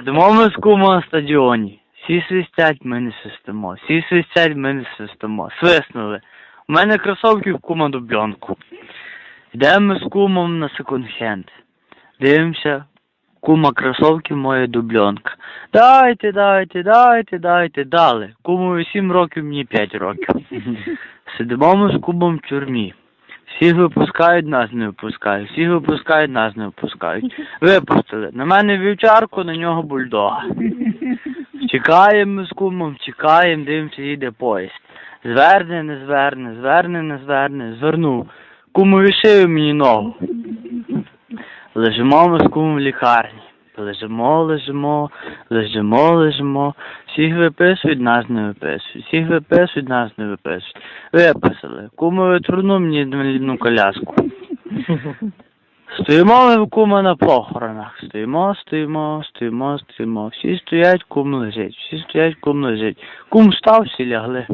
Сидимо ми з кумом на стадіоні. Всі свистять, ми не свистимо. Всі свистять, ми не свистимо. Свиснули. У мене кросовки в кума дубльонку. Йдемо ми з кумом на секонд-хенд. Дивимося, кума кросовки моя дубльонка. Дайте, дайте, дайте, дайте, дали. Кумові 7 років, мені 5 років. Сидимо ми з кумом в тюрмі. Всіх випускають, нас не випускають. Всіх випускають, нас не випускають. Випустили. На мене вівчарку, на нього бульдога. Чекаємо ми з кумом, чекаємо, дивимося, їде поїзд. Зверне, не зверне, зверне, не зверне, звернув. Кумові шию мені ногу. Лежимо ми з кумом в лікарні. Лежимо, лежимо, лежимо, лежимо. Всіх виписують, нас не виписують. Всіх виписують, нас не виписують. Виписали. Кумові труну мені інвалідну коляску. Стоїмо ми в кума на похоронах. Стоїмо, стоїмо, стоїмо, стоїмо. Всі стоять, кум лежить. Всі стоять, кум лежить. Кум став, всі лягли.